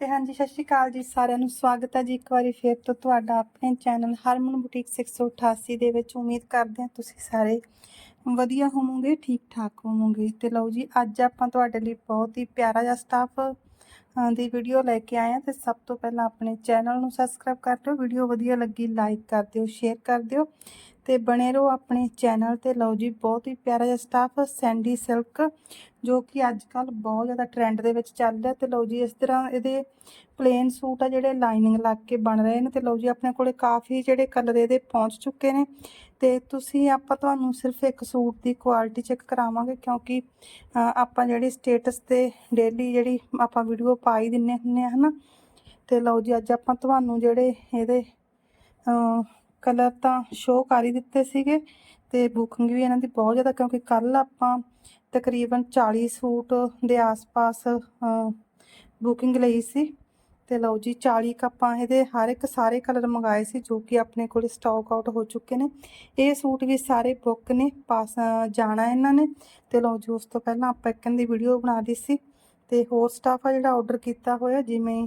ਤੇ ਹਾਂਜੀ, ਸਤਿ ਸ਼੍ਰੀ ਅਕਾਲ ਜੀ ਸਾਰਿਆਂ ਨੂੰ। ਸਵਾਗਤ ਹੈ ਜੀ ਇੱਕ ਵਾਰੀ ਫੇਰ ਤੋਂ ਤੁਹਾਡਾ ਆਪਣੇ ਚੈਨਲ ਹਰਮਨ ਬੁਟੀਕ 688 ਦੇ ਵਿੱਚ। ਉਮੀਦ ਕਰਦੇ ਹਾਂ ਤੁਸੀਂ ਸਾਰੇ ਵਧੀਆ ਹੋਵੋਗੇ ਠੀਕ ਠਾਕ ਹੋਵੋਗੇ। ਤੇ ਲਓ ਜੀ, ਅੱਜ ਆਪਾਂ ਤੁਹਾਡੇ ਲਈ ਬਹੁਤ ਹੀ ਪਿਆਰਾ ਜਿਹਾ ਸਟਾਫ ਦੀ ਵੀਡੀਓ ਲੈ ਕੇ ਆਏ ਹਾਂ। ਤੇ ਸਭ ਤੋਂ ਪਹਿਲਾਂ ਆਪਣੇ ਚੈਨਲ ਨੂੰ ਸਬਸਕ੍ਰਾਈਬ ਕਰ ਲਿਓ ਵੀਡੀਓ ਵਧੀਆ ਲੱਗੀ ਲਾਈਕ ਕਰ ਦਿਓ ਸ਼ੇਅਰ ਕਰ ਦਿਓ। ਤੇ ਬਣੇ ਰਹੋ ਆਪਣੇ ਚੈਨਲ ਤੇ। ਲਓ ਜੀ, ਬਹੁਤ ਹੀ ਪਿਆਰਾ ਜਿਹਾ ਸਟਾਫ ਸੈਂਡੀ ਸਿਲਕ ਜੋ ਕਿ ਅੱਜ ਕੱਲ ਬਹੁਤ ਜ਼ਿਆਦਾ ਟ੍ਰੈਂਡ ਦੇ ਵਿੱਚ ਚੱਲ ਰਿਹਾ। ਤੇ ਲਓ ਜੀ, ਇਸ ਤਰ੍ਹਾਂ ਇਹਦੇ ਪਲੇਨ ਸੂਟ ਆ ਜਿਹੜੇ ਲਾਈਨਿੰਗ ਲੱਗ ਕੇ ਬਣ ਰਹੇ ਨੇ। ਤੇ ਲਓ ਜੀ, ਆਪਣੇ ਕੋਲੇ ਕਾਫੀ ਜਿਹੜੇ ਕਲਰ ਇਹਦੇ ਪਹੁੰਚ ਚੁੱਕੇ ਨੇ। ਤੇ ਤੁਸੀਂ, ਆਪਾਂ ਤੁਹਾਨੂੰ ਸਿਰਫ ਇੱਕ ਸੂਟ ਦੀ ਕੁਆਲਿਟੀ ਚੈੱਕ ਕਰਾਵਾਂਗੇ, ਕਿਉਂਕਿ ਆਪਾਂ ਜਿਹੜੀ ਸਟੇਟਸ ਤੇ ਡੇਲੀ ਜਿਹੜੀ ਆਪਾਂ ਵੀਡੀਓ ਪਾ ਹੀ ਦਿੰਨੇ ਹੁੰਨੇ ਆ, ਹਨਾ। ਤੇ ਲਓ ਜੀ, ਅੱਜ ਆਪਾਂ ਤੁਹਾਨੂੰ ਜਿਹੜੇ ਇਹਦੇ ਕਲਰ ਤਾਂ ਸ਼ੋਅ ਕਰ ਹੀ ਦਿੱਤੇ ਸੀਗੇ ਤੇ ਬੁਕਿੰਗ ਵੀ ਇਹਨਾਂ ਦੀ ਬਹੁਤ ਜ਼ਿਆਦਾ, ਕਿਉਂਕਿ ਕੱਲ ਆਪਾਂ ਤਕਰੀਬਨ 40 ਸੂਟ ਦੇ ਆਸ-ਪਾਸ ਬੁਕਿੰਗ ਲਈ ਸੀ। ਤੇ ਲਓ ਜੀ 40 ਕੱਪਾਂ ਇਹਦੇ ਹਰ ਇੱਕ ਸਾਰੇ ਕਲਰ ਮੰਗਾਏ ਸੀ, ਜੋ ਕਿ ਆਪਣੇ ਕੋਲ ਸਟਾਕ ਆਊਟ ਹੋ ਚੁੱਕੇ ਨੇ। ਇਹ ਸੂਟ ਵੀ ਸਾਰੇ ਬੁੱਕ ਨੇ, ਪਾਸ ਜਾਣਾ ਇਹਨਾਂ ਨੇ। ਤੇ ਲਓ ਜੀ, ਉਸ ਤੋਂ ਪਹਿਲਾਂ ਆਪਾਂ ਇੱਕ ਦੀ ਵੀਡੀਓ ਬਣਾ ਲਈ ਸੀ। ਤੇ ਹੋਰ ਸਟਾਫ ਆ ਜਿਹੜਾ ਆਰਡਰ ਕੀਤਾ ਹੋਇਆ, ਜਿਵੇਂ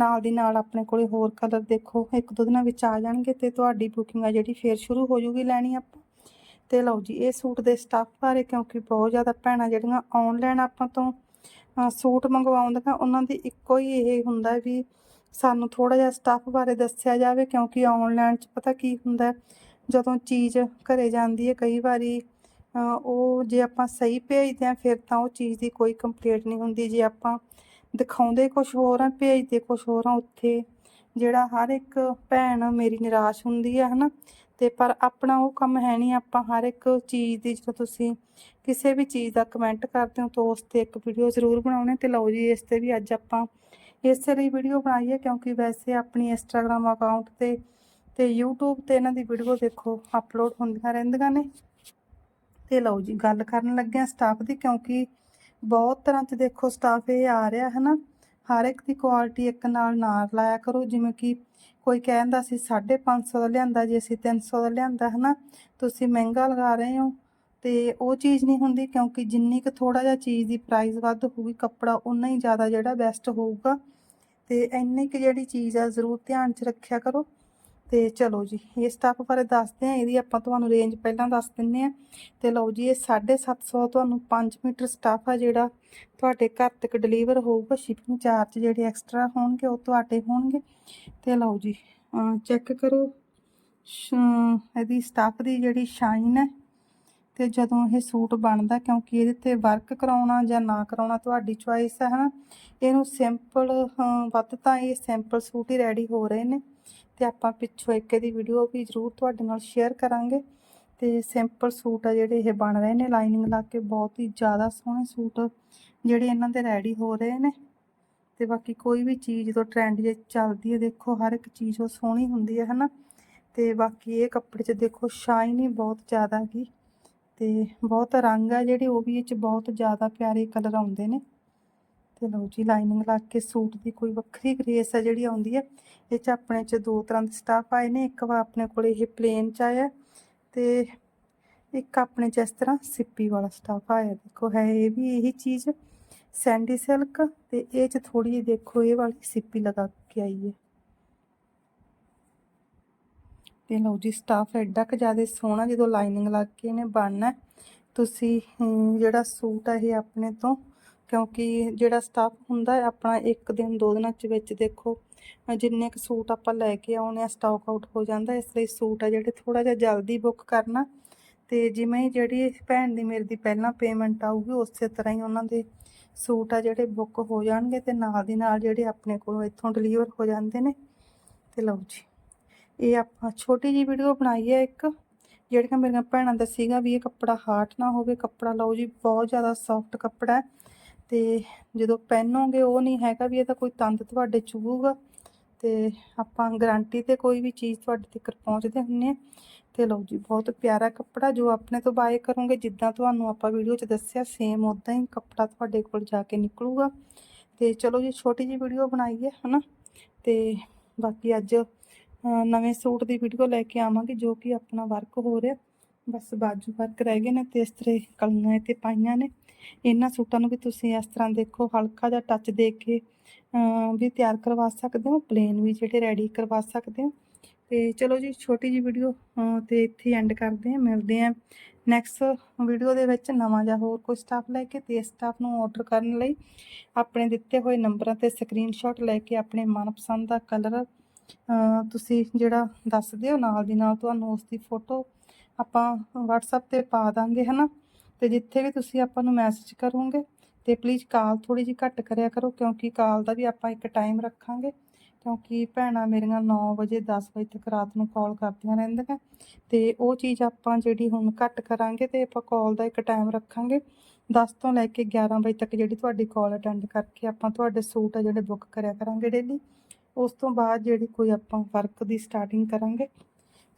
ਨਾਲ ਦੀ ਨਾਲ ਆਪਣੇ ਕੋਲੇ ਹੋਰ ਕਲਰ ਦੇਖੋ, ਇੱਕ ਦੋ ਦਿਨਾਂ ਵਿੱਚ ਆ ਜਾਣਗੇ ਤੇ ਤੁਹਾਡੀ ਬੁਕਿੰਗ ਆ ਜਿਹੜੀ ਫੇਰ ਸ਼ੁਰੂ ਹੋ ਜੂਗੀ ਲੈਣੀ ਆਪਾਂ। ਤੇ ਲਓ ਜੀ, ਇਹ ਸੂਟ ਦੇ ਸਟੱਫ ਬਾਰੇ ਕਿਉਂਕਿ ਬਹੁਤ ਜ਼ਿਆਦਾ ਭੈਣਾਂ ਜਿਹੜੀਆਂ ਆਨਲਾਈਨ ਆਪਾਂ ਤੋਂ ਸੂਟ ਮੰਗਵਾਉਂਦੀਆਂ, ਉਹਨਾਂ ਦੀ ਇੱਕੋ ਹੀ ਇਹ ਹੁੰਦਾ ਵੀ ਸਾਨੂੰ ਥੋੜਾ ਜਿਹਾ ਸਟੱਫ ਬਾਰੇ ਦੱਸਿਆ ਜਾਵੇ ਕਿਉਂਕਿ ਆਨਲਾਈਨ 'ਚ ਪਤਾ ਕੀ ਹੁੰਦਾ, ਜਦੋਂ ਚੀਜ਼ ਘਰੇ ਜਾਂਦੀ ਹੈ ਕਈ ਵਾਰੀ ਉਹ ਜੇ ਆਪਾਂ ਸਹੀ ਭੇਜਦੇ ਆ ਫਿਰ ਤਾਂ ਉਹ ਚੀਜ਼ ਦੀ ਕੋਈ ਕੰਪਲੇਂਟ ਨਹੀਂ ਹੁੰਦੀ। ਜੇ ਆਪਾਂ ਦਿਖਾਉਂਦੇ ਕੁਝ ਹੋਰ ਆ, ਭੇਜਦੇ ਕੁਝ ਹੋਰ ਆ ਉੱਥੇ। ਜਿਹੜਾ ਹਰ ਇੱਕ ਭੈਣ ਮੇਰੀ ਨਿਰਾਸ਼ ਹੁੰਦੀ ਆ, ਹਨਾ? ਤੇ ਪਰ ਆਪਣਾ ਉਹ ਕੰਮ ਹੈ ਨਹੀਂ, ਆਪਾਂ ਹਰ ਇੱਕ ਚੀਜ਼ ਦੀ, ਜਦੋਂ ਤੁਸੀਂ ਕਿਸੇ ਵੀ ਚੀਜ਼ ਦਾ ਕਮੈਂਟ ਕਰਦੇ ਹੋ, ਤਾਂ ਉਸ ਤੇ ਇੱਕ ਵੀਡੀਓ ਜ਼ਰੂਰ ਬਣਾਉਣੇ ਤੇ ਲਓ ਜੀ, ਇਸ ਤੇ ਵੀ ਅੱਜ ਆਪਾਂ ਇਸੇ ਲਈ ਵੀਡੀਓ ਬਣਾਈ ਹੈ ਕਿਉਂਕਿ ਵੈਸੇ ਆਪਣੀ ਇੰਸਟਾਗ੍ਰam ਅਕਾਊਂਟ ਤੇ ਤੇ YouTube ਤੇ ਇਹਨਾਂ ਦੀ ਵੀਡੀਓ ਦੇਖੋ ਅਪਲੋਡ ਹੁੰਦੀਆਂ ਰਹਿੰਦੀਆਂ ਨੇ। ਤੇ ਲਓ ਜੀ, ਗੱਲ ਕਰਨ ਲੱਗਿਆ ਸਟਾਫ ਦੀ, ਕਿਉਂਕਿ ਬਹੁਤ ਤਰ੍ਹਾਂ ਤੇ ਦੇਖੋ ਸਟਾਫ ਇਹ ਆ ਰਿਹਾ ਹੈ ਨਾ। ਹਰ ਇੱਕ ਦੀ ਕੁਆਲਿਟੀ ਇੱਕ ਨਾਲ ਨਾ ਲਾਇਆ ਕਰੋ। ਜਿਵੇਂ ਕਿ ਕੋਈ ਕਹਿੰਦਾ ਸੀ 550 ਦਾ ਲਿਆਂਦਾ ਜੇ ਅਸੀਂ 300 ਦਾ ਲਿਆਂਦਾ ਹੈ ਨਾ, ਤੁਸੀਂ ਮਹਿੰਗਾ ਲਗਾ ਰਹੇ ਹੋ। ਤੇ ਉਹ ਚੀਜ਼ ਨਹੀਂ ਹੁੰਦੀ ਕਿਉਂਕਿ ਜਿੰਨੀ ਕੁ ਥੋੜਾ ਜਿਹਾ ਚੀਜ਼ ਦੀ ਪ੍ਰਾਈਸ ਵੱਧ ਹੋਊਗੀ, ਕੱਪੜਾ ਉਨਾ ਹੀ ਜ਼ਿਆਦਾ ਜਿਹੜਾ ਬੈਸਟ ਹੋਊਗਾ। ਤੇ ਇੰਨੀ ਕੁ ਜਿਹੜੀ ਚੀਜ਼ ਆ ਜ਼ਰੂਰ ਧਿਆਨ 'ਚ ਰੱਖਿਆ ਕਰੋ। ਤੇ ਚਲੋ ਜੀ ਇਹ ਸਟਾਫ ਬਾਰੇ ਦੱਸਦੇ ਆ ਇਹਦੀ ਆਪਾਂ ਤੁਹਾਨੂੰ ਰੇਂਜ ਪਹਿਲਾਂ ਦੱਸ ਦਿੰਨੇ ਆ ਤੇ ਲਓ ਜੀ, ਇਹ 750 ਤੁਹਾਨੂੰ 5 ਮੀਟਰ ਸਟਾਫ ਆ ਜਿਹੜਾ ਤੁਹਾਡੇ ਘਰ ਤੱਕ ਡਿਲੀਵਰ ਹੋਊਗਾ ਸ਼ਿਪਿੰਗ ਚਾਰਜ ਜਿਹੜੇ ਐਕਸਟਰਾ ਹੋਣਗੇ, ਉਹ ਤੁਹਾਡੇ ਹੋਣਗੇ। ਤੇ ਲਓ ਜੀ ਚੈੱਕ ਕਰੋ ਇਹਦੀ ਸਟਾਫ ਦੀ ਜਿਹੜੀ ਸ਼ਾਈਨ ਹੈ। ਤੇ ਜਦੋਂ ਇਹ ਸੂਟ ਬਣਦਾ, ਕਿਉਂਕਿ ਇਹਦੇ ਤੇ ਵਰਕ ਕਰਾਉਣਾ ਜਾਂ ਨਾ ਕਰਾਉਣਾ ਤੁਹਾਡੀ ਚੁਆਇਸ ਹੈ, ਹਨਾ। ਇਹਨੂੰ ਸਿੰਪਲ ਵੱਧ ਤਾਂ ਇਹ ਸਿੰਪਲ ਸੂਟ ਹੀ ਰੈਡੀ ਹੋ ਰਹੇ ਨੇ। ਤੇ ਆਪਾਂ ਪਿੱਛੋਂ ਇੱਕ ਇਹਦੀ ਵੀਡੀਓ ਵੀ ਜ਼ਰੂਰ ਤੁਹਾਡੇ ਨਾਲ ਸ਼ੇਅਰ ਕਰਾਂਗੇ। ਤੇ ਸਿੰਪਲ ਸੂਟ ਆ ਜਿਹੜੇ ਇਹ ਬਣ ਰਹੇ ਨੇ ਲਾਈਨਿੰਗ ਲਾ ਕੇ ਬਹੁਤ ਹੀ ਜ਼ਿਆਦਾ ਸੋਹਣੇ ਸੂਟ ਜਿਹੜੇ ਇਹਨਾਂ ਦੇ ਰੈਡੀ ਹੋ ਰਹੇ ਨੇ। ਤੇ ਬਾਕੀ ਕੋਈ ਵੀ ਚੀਜ਼ ਜਦੋਂ ਟ੍ਰੈਂਡ ਜੇ ਚੱਲਦੀ ਹੈ, ਦੇਖੋ ਹਰ ਇੱਕ ਚੀਜ਼ ਉਹ ਸੋਹਣੀ ਹੁੰਦੀ ਹੈ, ਹਨਾ? ਤੇ ਬਾਕੀ ਇਹ ਕੱਪੜੇ 'ਚ ਦੇਖੋ ਸ਼ਾਈਨ ਹੀ ਬਹੁਤ ਜ਼ਿਆਦਾ ਕੀ ਤੇ ਬਹੁਤ ਰੰਗ ਆ ਜਿਹੜੇ, ਉਹ ਵੀ ਇਹ 'ਚ ਬਹੁਤ ਜ਼ਿਆਦਾ ਪਿਆਰੇ ਕਲਰ ਆਉਂਦੇ ਨੇ। ਤੇ ਲਓ ਜੀ ਲਾਈਨਿੰਗ ਲਾ ਕੇ ਸੂਟ ਦੀ ਕੋਈ ਵੱਖਰੀ ਗ੍ਰੇਸ ਹੈ ਜਿਹੜੀ ਆਉਂਦੀ ਹੈ ਇਹ 'ਚ ਆਪਣੇ 'ਚ ਦੋ ਤਰ੍ਹਾਂ ਦੇ ਸਟਾਫ ਆਏ ਨੇ, ਇੱਕ ਵਾ ਆਪਣੇ ਕੋਲ ਇਹ ਪਲੇਨ 'ਚ ਆਇਆ ਤੇ ਇੱਕ ਆਪਣੇ 'ਚ ਇਸ ਤਰ੍ਹਾਂ ਸਿੱਪੀ ਵਾਲਾ ਸਟਾਫ ਆਇਆ। ਦੇਖੋ, ਹੈ ਇਹ ਵੀ ਇਹੀ ਚੀਜ਼ ਸੈਂਡੀ ਸਿਲਕ ਤੇ ਇਹ 'ਚ ਥੋੜੀ ਜਿਹੀ ਦੇਖੋ, ਇਹ ਵਾਲੀ ਸਿੱਪੀ ਲਗਾ ਕੇ ਆਈ ਹੈ। ਤੇ ਲਓ ਜੀ ਸਟਾਫ ਐਡਾ ਕਿ ਜ਼ਿਆਦਾ ਸੋਹਣਾ ਜਦੋਂ ਲਾਈਨਿੰਗ ਲੱਗ ਕੇ ਇਹਨੇ ਬਣਨਾ ਤੁਸੀਂ ਜਿਹੜਾ ਸੂਟ ਆ ਇਹ ਆਪਣੇ ਤੋਂ ਕਿਉਂਕਿ ਜਿਹੜਾ ਸਟਾਫ ਹੁੰਦਾ ਹੈ, ਆਪਣਾ ਇੱਕ ਦਿਨ, ਦੋ ਦਿਨਾਂ ਚ ਵਿੱਚ ਦੇਖੋ ਜਿੰਨੇ ਕੁ ਸੂਟ ਆਪਾਂ ਲੈ ਕੇ ਆਉਣੇ ਆ ਸਟਾਕ ਆਊਟ ਹੋ ਜਾਂਦਾ, ਇਸ ਲਈ ਸੂਟ ਆ ਜਿਹੜੇ ਥੋੜਾ ਜਿਹਾ ਜਲਦੀ ਬੁੱਕ ਕਰਨਾ। ਤੇ ਜਿਵੇਂ ਜਿਹੜੀ ਭੈਣ ਦੀ ਮੇਰੇ ਦੀ ਪਹਿਲਾਂ ਪੇਮੈਂਟ ਆਊਗੀ, ਉਸੇ ਤਰ੍ਹਾਂ ਹੀ ਉਹਨਾਂ ਦੇ ਸੂਟ ਆ ਜਿਹੜੇ ਬੁੱਕ ਹੋ ਜਾਣਗੇ ਤੇ ਨਾਲ ਦੀ ਨਾਲ ਜਿਹੜੇ ਆਪਣੇ ਕੋਲੋਂ ਇੱਥੋਂ ਡਿਲੀਵਰ ਹੋ ਜਾਂਦੇ ਨੇ। ਤੇ ਲਓ ਜੀ, ਇਹ ਆਪਾਂ ਛੋਟੀ ਜੀ ਵੀਡੀਓ ਬਣਾਈ ਹੈ ਇੱਕ, ਜਿਹੜੀਆਂ ਮੇਰੀਆਂ ਭੈਣਾਂ ਦਾ ਸੀਗਾ ਵੀ ਇਹ ਕੱਪੜਾ ਹਾਰਟ ਨਾ ਹੋਵੇ, ਕੱਪੜਾ ਲਓ ਜੀ, ਬਹੁਤ ਜ਼ਿਆਦਾ ਸੌਫਟ ਕੱਪੜਾ ਹੈ। ਤੇ ਜਦੋਂ ਪਹਿਨੋਗੇ, ਉਹ ਨਹੀਂ ਹੈਗਾ ਵੀ ਇਹਦਾ ਕੋਈ ਤੰਦ ਤੁਹਾਡੇ ਚੁਭੂਗਾ ਤੇ ਆਪਾਂ ਗਾਰੰਟੀ ਤੇ ਕੋਈ ਵੀ ਚੀਜ਼ ਤੁਹਾਡੇ ਤੱਕ ਪਹੁੰਚਦੇ ਹੁੰਨੇ ਆ ਤੇ ਲਓ ਜੀ, ਬਹੁਤ ਪਿਆਰਾ ਕੱਪੜਾ ਜੋ ਆਪਣੇ ਤੋਂ ਬਾਏ ਕਰੋਗੇ, ਜਿੱਦਾਂ ਤੁਹਾਨੂੰ ਆਪਾਂ ਵੀਡੀਓ 'ਚ ਦੱਸਿਆ ਸੇਮ ਉਦਾਂ ਹੀ ਕੱਪੜਾ ਤੁਹਾਡੇ ਕੋਲ ਜਾ ਕੇ ਨਿਕਲੂਗਾ। ਤੇ ਚਲੋ ਜੀ, ਛੋਟੀ ਜੀ ਵੀਡੀਓ ਬਣਾਈ ਹੈ ਹਨਾ? ਤੇ ਬਾਕੀ ਅੱਜ ਨਵੇਂ ਸੂਟ ਦੀ ਵੀਡੀਓ ਲੈ ਕੇ ਆਵਾਂਗੇ, ਜੋ ਕਿ ਆਪਣਾ ਵਰਕ ਹੋ ਰਿਹਾ। ਬਸ ਬਾਜੂ ਵਰਕ ਰਹਿ ਗਏ ਨੇ ਤੇ ਇਸ ਤਰ੍ਹਾਂ ਕਲੀਆਂ ਇਹ ਤੇ ਪਾਈਆਂ ਨੇ। ਇਹਨਾਂ ਸੂਟਾਂ ਨੂੰ ਵੀ ਤੁਸੀਂ ਇਸ ਤਰ੍ਹਾਂ ਦੇਖੋ, ਹਲਕਾ ਜਿਹਾ ਟੱਚ ਦੇ ਕੇ ਵੀ ਤਿਆਰ ਕਰਵਾ ਸਕਦੇ ਹੋ ਪਲੇਨ ਵੀ ਜਿਹੜੇ ਰੈਡੀ ਕਰਵਾ ਸਕਦੇ ਹੋ। ਤੇ ਚਲੋ ਜੀ, ਛੋਟੀ ਜੀ ਵੀਡੀਓ ਤੇ ਇੱਥੇ ਐਂਡ ਕਰਦੇ ਹਾਂ। ਮਿਲਦੇ ਹਾਂ ਨੈਕਸਟ ਵੀਡੀਓ ਦੇ ਵਿੱਚ ਨਵਾਂ ਜਾਂ ਹੋਰ ਕੋਈ ਸਟਾਫ ਲੈ ਕੇ ਤੇ ਇਸ ਸਟਾਫ ਨੂੰ ਆਰਡਰ ਕਰਨ ਲਈ ਆਪਣੇ ਦਿੱਤੇ ਹੋਏ ਨੰਬਰਾਂ ਤੇ ਸਕਰੀਨਸ਼ਾਟ ਲੈ ਕੇ ਆਪਣੇ ਮਨਪਸੰਦ ਦਾ ਕਲਰ ਤੁਸੀਂ ਜਿਹੜਾ ਦੱਸ ਦਿਓ, ਨਾਲ ਦੀ ਨਾਲ ਤੁਹਾਨੂੰ ਉਸ ਦੀ ਫੋਟੋ ਆਪਾਂ WhatsApp ਤੇ ਪਾ ਦਾਂਗੇ, ਹਨਾ? ਤੇ ਜਿੱਥੇ ਵੀ ਤੁਸੀਂ ਆਪਾਂ ਨੂੰ ਮੈਸੇਜ ਕਰੋਗੇ, ਤੇ ਪਲੀਜ਼ ਕਾਲ ਥੋੜੀ ਜਿਹੀ ਘੱਟ ਕਰਿਆ ਕਰੋ, ਕਿਉਂਕਿ ਕਾਲ ਦਾ ਵੀ ਆਪਾਂ ਇੱਕ ਟਾਈਮ ਰੱਖਾਂਗੇ। ਕਿਉਂਕਿ ਭੈਣਾਂ ਮੇਰੀਆਂ 9 ਵਜੇ 10 ਵਜੇ ਤੱਕ ਰਾਤ ਨੂੰ ਕਾਲ ਕਰਦੀਆਂ ਰਹਿੰਦੀਆਂ। ਤੇ ਉਹ ਚੀਜ਼ ਆਪਾਂ ਜਿਹੜੀ ਹੁਣ ਘੱਟ ਕਰਾਂਗੇ, ਤੇ ਆਪਾਂ ਕਾਲ ਦਾ ਇੱਕ ਟਾਈਮ ਰੱਖਾਂਗੇ। 10 ਤੋਂ ਲੈ ਕੇ 11 ਵਜੇ ਤੱਕ ਜਿਹੜੀ ਤੁਹਾਡੀ ਕਾਲ ਅਟੈਂਡ ਕਰਕੇ ਆਪਾਂ ਤੁਹਾਡੇ ਸੂਟ ਆ ਜਿਹੜੇ ਬੁੱਕ ਕਰਿਆ ਕਰਾਂਗੇ ਡੇਲੀ ਉਸ ਤੋਂ ਬਾਅਦ ਜਿਹੜੀ ਕੋਈ ਆਪਾਂ ਵਰਕ ਦੀ ਸਟਾਰਟਿੰਗ ਕਰਾਂਗੇ।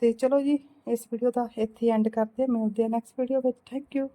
ਤੇ ਚਲੋ ਜੀ, ਇਸ ਵੀਡੀਓ ਦਾ ਇੱਥੇ ਐਂਡ ਕਰਦੇ ਮਿਲਦੇ ਆ ਨੈਕਸਟ ਵੀਡੀਓ ਵਿੱਚ। Thank you